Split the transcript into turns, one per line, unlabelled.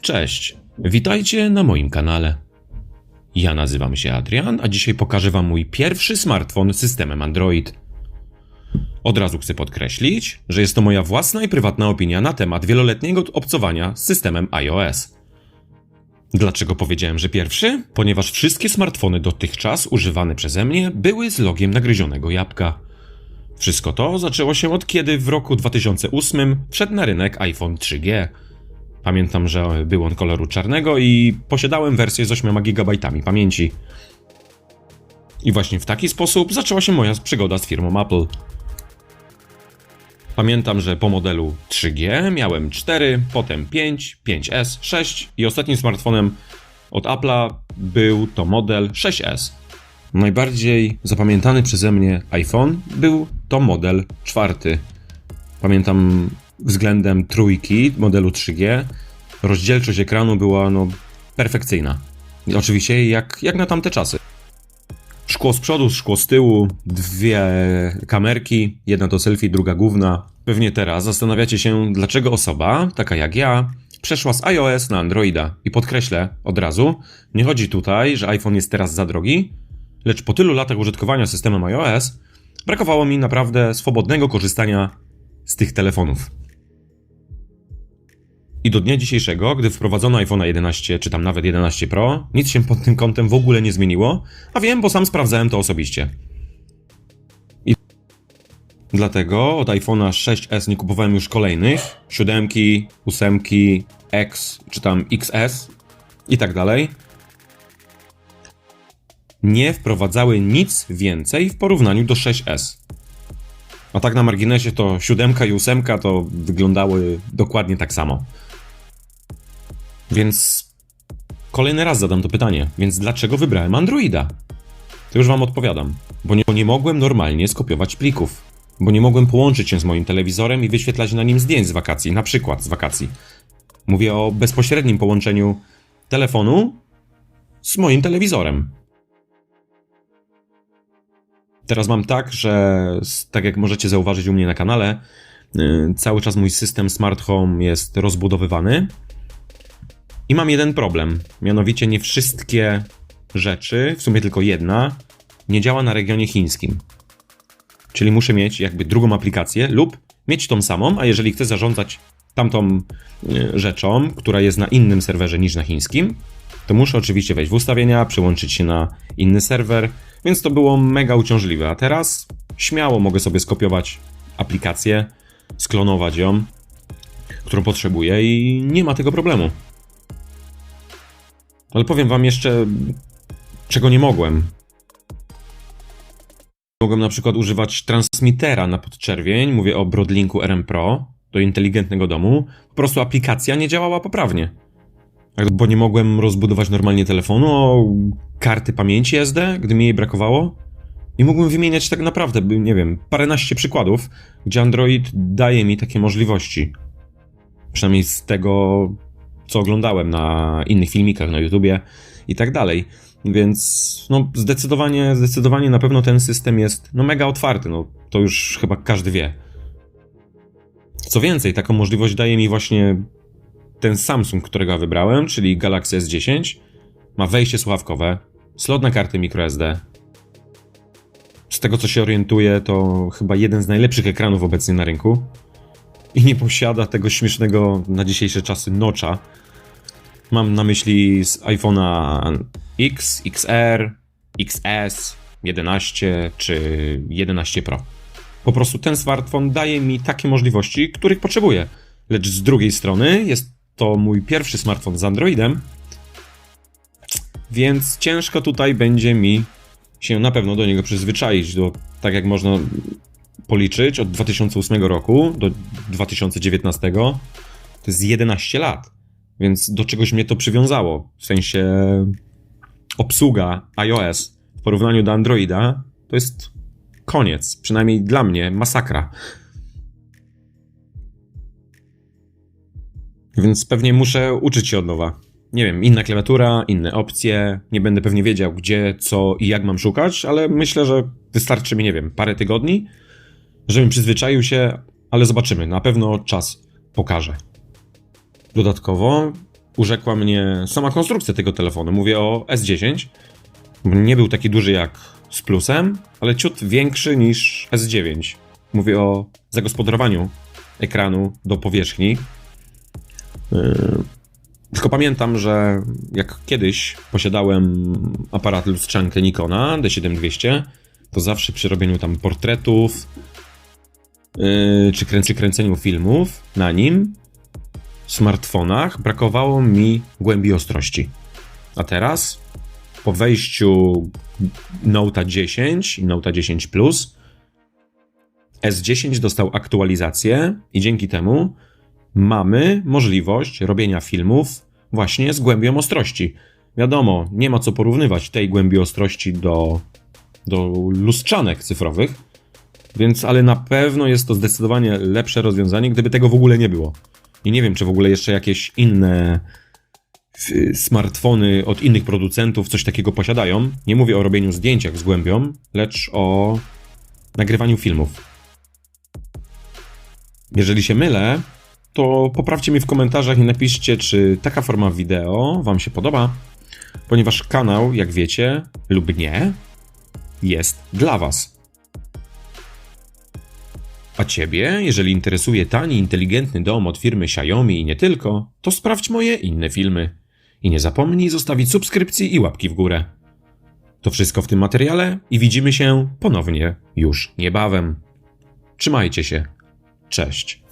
Cześć, witajcie na moim kanale. Ja nazywam się Adrian, a dzisiaj pokażę Wam mój pierwszy smartfon z systemem Android. Od razu chcę podkreślić, że jest to moja własna i prywatna opinia na temat wieloletniego obcowania z systemem iOS. Dlaczego powiedziałem, że pierwszy? Ponieważ wszystkie smartfony dotychczas używane przeze mnie były z logiem nagryzionego jabłka. Wszystko to zaczęło się od kiedy w roku 2008 wszedł na rynek iPhone 3G. Pamiętam, że był on koloru czarnego i posiadałem wersję z 8 GB pamięci. I właśnie w taki sposób zaczęła się moja przygoda z firmą Apple. Pamiętam, że po modelu 3G miałem 4, potem 5, 5S, 6 i ostatnim smartfonem od Apple'a był to model 6S. Najbardziej zapamiętany przeze mnie iPhone był to model czwarty. Pamiętam względem trójki modelu 3G rozdzielczość ekranu była no perfekcyjna. I oczywiście jak, jak na tamte czasy. Szkło z przodu, szkło z tyłu, dwie kamerki, jedna to selfie, druga główna. Pewnie teraz zastanawiacie się, dlaczego osoba, taka jak ja, przeszła z iOS na Androida. I podkreślę od razu, nie chodzi tutaj, że iPhone jest teraz za drogi, lecz po tylu latach użytkowania systemem iOS brakowało mi naprawdę swobodnego korzystania z tych telefonów. I do dnia dzisiejszego, gdy wprowadzono iPhone 11 czy tam nawet 11 Pro, nic się pod tym kątem w ogóle nie zmieniło, a wiem, bo sam sprawdzałem to osobiście. Dlatego od iPhone'a 6s nie kupowałem już kolejnych, 7, 8, X czy tam XS i tak dalej. Nie wprowadzały nic więcej w porównaniu do 6s. A tak na marginesie to 7 i 8 to wyglądały dokładnie tak samo. Więc kolejny raz zadam to pytanie. Więc dlaczego wybrałem Androida? To już wam odpowiadam. Bo nie, bo nie mogłem normalnie skopiować plików. Bo nie mogłem połączyć się z moim telewizorem i wyświetlać na nim zdjęć z wakacji, na przykład z wakacji. Mówię o bezpośrednim połączeniu telefonu z moim telewizorem. Teraz mam tak, że tak jak możecie zauważyć u mnie na kanale, yy, cały czas mój system smart home jest rozbudowywany. I mam jeden problem. Mianowicie nie wszystkie rzeczy, w sumie tylko jedna, nie działa na regionie chińskim. Czyli muszę mieć jakby drugą aplikację lub mieć tą samą, a jeżeli chcę zarządzać tamtą yy, rzeczą, która jest na innym serwerze niż na chińskim, to muszę oczywiście wejść w ustawienia, przełączyć się na inny serwer, więc to było mega uciążliwe. A teraz śmiało mogę sobie skopiować aplikację, sklonować ją, którą potrzebuję i nie ma tego problemu. Ale powiem wam jeszcze, czego nie mogłem. Mogłem na przykład używać transmitera na podczerwień, mówię o Broadlinku RM Pro do inteligentnego domu. Po prostu aplikacja nie działała poprawnie. Tak, Bo nie mogłem rozbudować normalnie telefonu o karty pamięci SD, gdy mi jej brakowało. I mógłbym wymieniać tak naprawdę, nie wiem, paręnaście przykładów, gdzie Android daje mi takie możliwości. Przynajmniej z tego, co oglądałem na innych filmikach na YouTubie i tak dalej. Więc no zdecydowanie, zdecydowanie na pewno ten system jest no mega otwarty, no to już chyba każdy wie. Co więcej, taką możliwość daje mi właśnie ten Samsung, którego ja wybrałem, czyli Galaxy S10. Ma wejście słuchawkowe, slot na kartę microSD. Z tego co się orientuję, to chyba jeden z najlepszych ekranów obecnie na rynku. I nie posiada tego śmiesznego na dzisiejsze czasy notcha. Mam na myśli z iPhone'a X, XR, XS, 11 czy 11 Pro. Po prostu ten smartfon daje mi takie możliwości, których potrzebuję. Lecz z drugiej strony jest to mój pierwszy smartfon z Androidem, więc ciężko tutaj będzie mi się na pewno do niego przyzwyczaić. Do, tak jak można policzyć, od 2008 roku do 2019 to jest 11 lat. Więc do czegoś mnie to przywiązało. W sensie obsługa iOS w porównaniu do Androida to jest koniec. Przynajmniej dla mnie masakra. Więc pewnie muszę uczyć się od nowa. nie wiem, inna klawiatura, inne opcje. Nie będę pewnie wiedział, gdzie, co i jak mam szukać, ale myślę, że wystarczy mi, nie wiem, parę tygodni, żebym przyzwyczaił się, ale zobaczymy. Na pewno czas pokaże. Dodatkowo urzekła mnie sama konstrukcja tego telefonu. Mówię o S10. Nie był taki duży jak z plusem, ale ciut większy niż S9. Mówię o zagospodarowaniu ekranu do powierzchni. Yy, Tylko pamiętam, że jak kiedyś posiadałem aparat lustrzankę Nikona D7200, to zawsze przy robieniu tam portretów yy, czy, krę- czy kręceniu filmów na nim smartfonach brakowało mi głębi ostrości. A teraz po wejściu Note 10 i Note 10 Plus S10 dostał aktualizację i dzięki temu mamy możliwość robienia filmów właśnie z głębią ostrości. Wiadomo, nie ma co porównywać tej głębi ostrości do, do lustrzanek cyfrowych, więc ale na pewno jest to zdecydowanie lepsze rozwiązanie, gdyby tego w ogóle nie było. I nie wiem, czy w ogóle jeszcze jakieś inne smartfony od innych producentów coś takiego posiadają. Nie mówię o robieniu zdjęć jak z głębią, lecz o nagrywaniu filmów. Jeżeli się mylę, to poprawcie mi w komentarzach i napiszcie, czy taka forma wideo Wam się podoba, ponieważ kanał, jak wiecie, lub nie, jest dla Was. A Ciebie, jeżeli interesuje tani, inteligentny dom od firmy Xiaomi i nie tylko, to sprawdź moje inne filmy. I nie zapomnij zostawić subskrypcji i łapki w górę. To wszystko w tym materiale i widzimy się ponownie już niebawem. Trzymajcie się. Cześć.